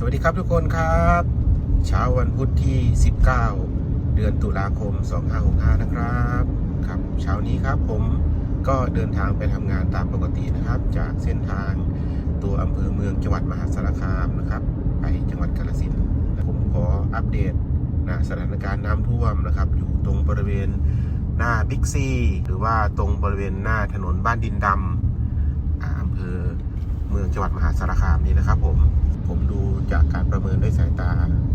สวัสดีครับทุกคนครับ เช้าวันพุธที่ 19 เดือนตุลาคม 2565 นะครับครับเช้านี้ครับผมก็เดินทางไปทำงานตามปกตินะครับ จากเส้นทางตัวอำเภอเมืองจังหวัดมหาสารคามนะครับ ไปจังหวัดกาฬสินธุ์ผมขออัปเดตนะสถานการณ์น้ำท่วมนะครับ อยู่ตรงบริเวณหน้าบิ๊กซีหรือว่าตรงบริเวณหน้าถนนบ้านดินดำอ่าอำเภอเมืองจังหวัดมหาสารคามนี่นะครับผม ผมดูจากการประเมินด้วยสายตา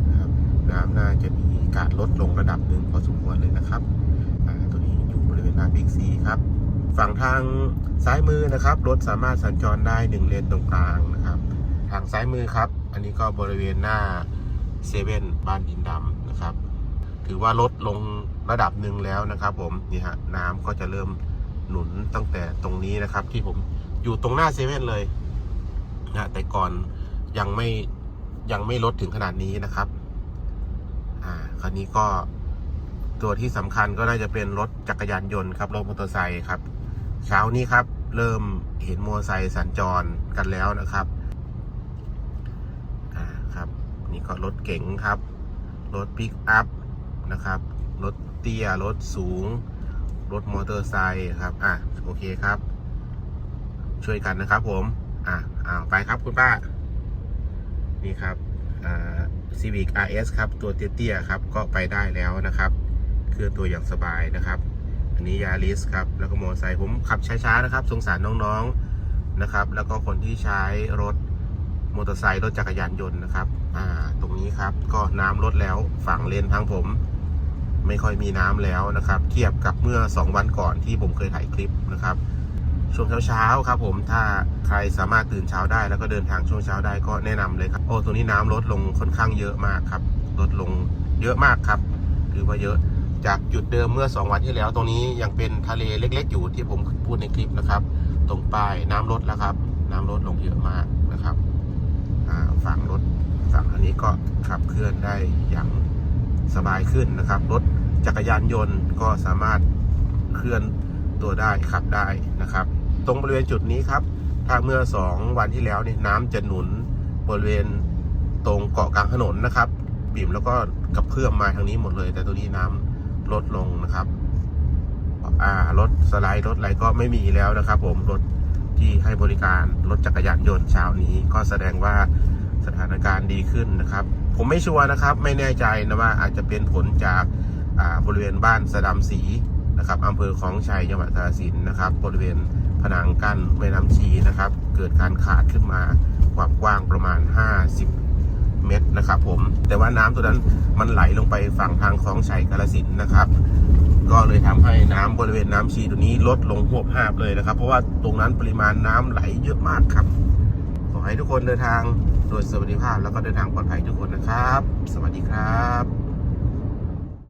นะครับน้ำน่าจะมีการลดลงระดับหนึ่งพอสมควรเลยนะครับตัวนี้อยู่บริเวณหน้าบิ๊กซีครับ ฝั่งทางซ้ายมือนะครับ รถสามารถสัญจรได้หนึ่งเลนตรงกลางนะครับ ทางซ้ายมือครับ อันนี้ก็บริเวณหน้าเซเว่นบ้านดินดำนะครับ ถือว่าลดลงระดับหนึ่งแล้วนะครับผมนี่ฮะน้ำก็จะเริ่มหนุนตั้งแต่ตรงนี้นะครับ ที่ผมอยู่ตรงหน้าเซเว่นเลยนะแต่ก่อน ยังไม่ยังไม่ลดถึงขนาดนี้นะครับ อ่า คราวนี้ก็ตัวที่สำคัญก็น่าจะเป็นรถจักรยานยนต์ครับรถมอเตอร์ไซค์ครับ เช้านี้ครับ เริ่มเห็นมอเตอร์ไซค์สัญจรกันแล้วนะครับ อ่าครับ นี่ก็รถเก๋งครับ รถปิกอัพนะครับ รถเตี้ย รถสูง รถมอเตอร์ไซค์ครับ อะ โอเคครับ ช่วยกันนะครับผม อะอ่าไปครับคุณป้า นี่ครับ Civic RS ครับ ตัวเตี้ยๆครับ ก็ไปได้แล้วนะครับ เคลื่อนตัวอย่างสบายนะครับ อันนี้ยาริสครับ แล้วก็มอเตอร์ไซค์ผมขับช้าๆนะครับ สงสารน้องๆนะครับ แล้วก็คนที่ใช้รถมอเตอร์ไซค์รถจักรยานยนต์นะครับ อ่า ตรงนี้ครับ ก็น้ำลดแล้วฝั่งเลนทางผม ไม่ค่อยมีน้ำแล้วนะครับ เทียบกับเมื่อ 2 วันก่อนที่ผมเคยถ่ายคลิปนะครับ ช่วงเช้าๆครับผมถ้าใครสามารถตื่นเช้าได้ แล้วก็เดินทางช่วงเช้าได้ก็แนะนำเลยครับโอ้ตัวนี้น้ำลดลงค่อนข้างเยอะมากครับลดลงเยอะมากครับถือว่าเยอะจากจุดเดิมเมื่อ 2 วันที่แล้ว ตรงนี้ยังเป็นทะเลเล็ก ๆ อยู่ที่ผมพูดในคลิปนะครับ ตรงป้ายน้ำลดแล้วครับ น้ำลดลงเยอะมากนะครับฝั่งรถฝั่งอันนี้ก็ขับเคลื่อนได้อย่างสบายขึ้นนะครับ รถจักรยานยนต์ก็สามารถเคลื่อนตัวได้ขับได้นะครับ ตรงบริเวณจุดนี้ครับ ถ้าเมื่อ 2 วันที่แล้วเนี่ยน้ำจะหนุนบริเวณตรงเกาะกลางถนนนะครับบิ่มแล้วก็กระเพื่อมมาทางนี้หมดเลย แต่ตัวนี้น้ำลดลงนะครับ อ่ารถสไลด์รถอะไรก็ไม่มีแล้วนะครับ ผมรถที่ให้บริการรถจักรยานยนต์เช้านี้ก็แสดงว่าสถานการณ์ดีขึ้นนะครับ ผมไม่ชัวร์นะครับ ไม่แน่ใจนะว่าอาจจะเป็นผลจากอ่าบริเวณบ้านสะดำสีนะครับอำเภอของชัยจังหวัดกาฬสินธุ์นะครับ บริเวณ ผนังกั้นแม่น้ำชีนะครับ เกิดการขาดขึ้นมาความกว้างประมาณ 50 เมตรนะครับผมแต่ว่าน้ำตัวนั้นมันไหลลงไปฝั่งทางคลองชัยกาฬสินนะครับ ก็เลยทำให้น้ำบริเวณน้ำชีตัวนี้ลดลงหวบหาบเลยนะครับ เพราะว่าตรงนั้นปริมาณน้ำไหลเยอะมากครับ ขอให้ทุกคนเดินทางโดยสวัสดิภาพแล้วก็เดินทางปลอดภัยทุกคนนะครับ สวัสดีครับ